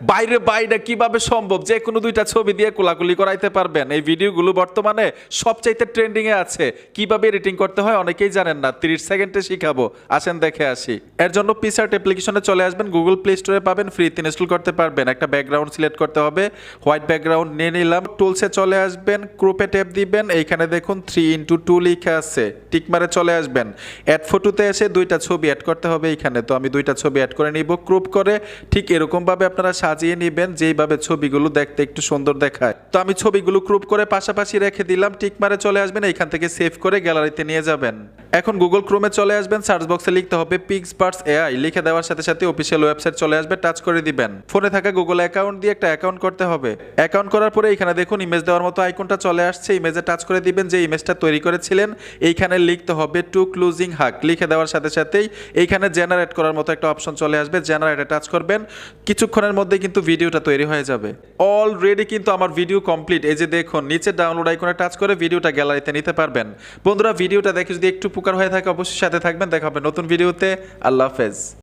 বাইরে বাইরে কীভাবে সম্ভব? যে কোনো দুইটা ছবি দিয়ে কোলাকুলি করাইতে পারবেন। এই ভিডিওগুলো বর্তমানে সবচাইতে ট্রেন্ডিং এ আছে। কীভাবে এডিটিং করতে হয় অনেকেই জানেন না। 30 সেকেন্ডে শিখাবো। আসেন দেখে আসি। এর জন্য পিসার্ট অ্যাপ্লিকেশনে চলে আসবেন। গুগল প্লে স্টোরে পাবেন। ফ্রিতে ইনস্টল করতে পারবেন। একটা ব্যাকগ্রাউন্ড সিলেক্ট করতে হবে। হোয়াইট ব্যাকগ্রাউন্ড নিয়ে নিলাম। টুলসে চলে আসবেন। গ্রুপে ট্যাপ দিবেন। এইখানে দেখুন থ্রি ইন্টু টু লিখে আছে। টিকমারে চলে আসবেন। অ্যাড ফটোতে এসে দুইটা ছবি অ্যাড করতে হবে এইখানে। তো আমি দুইটা ছবি অ্যাড করে নিব। গ্রুপ করে ঠিক এরকমভাবে আপনারা সাজিয়ে নেবেন, যেইভাবে ছবিগুলো দেখতে একটু সুন্দর দেখায়। তো আমি ছবিগুলো ক্রুপ করে পাশাপাশি রেখে দিলাম টিকমারে চলে আসবেন, এইখান থেকে সেভ করে গ্যালারিতে নিয়ে যাবেন। এখন গুগল ক্রোমে চলে আসবেন, সার্চ বক্সে লিখতে হবে পিক্স বার্ডস এআই লিখে দেওয়ার সাথে সাথে অফিসিয়াল ওয়েবসাইট চলে আসবে, টাচ করে দিবেন। ফোনে থাকা গুগল অ্যাকাউন্ট দিয়ে একটা অ্যাকাউন্ট করতে হবে। অ্যাকাউন্ট করার পরে এখানে দেখুন ইমেজ দেওয়ার মতো আইকনটা চলে আসছে ইমেজে টাচ করে দিবেন, যে ইমেজটা তৈরি করেছিলেন, এইখানে লিখতে হবে টু ক্লোজিং হাক লিখে দেওয়ার সাথে সাথেই এইখানে জেনারেট করার মতো একটা অপশন চলে আসবে জেনারেটে টাচ করবেন। কিছুক্ষণের মধ্যে কিন্তু ভিডিওটা তৈরি হয়ে যাবে। অলরেডি কিন্তু আমার ভিডিও কমপ্লিট এই যে দেখুন, নিচে ডাউনলোড আইকনে টাচ করে ভিডিওটা গ্যালারিতে নিতে পারবেন। বন্ধুরা ভিডিওটা দেখে যদি একটু উপকার হয়ে থাকে, অবশ্যই সাথে থাকবেন। দেখা হবে নতুন ভিডিওতে আল্লাহ হাফেজ।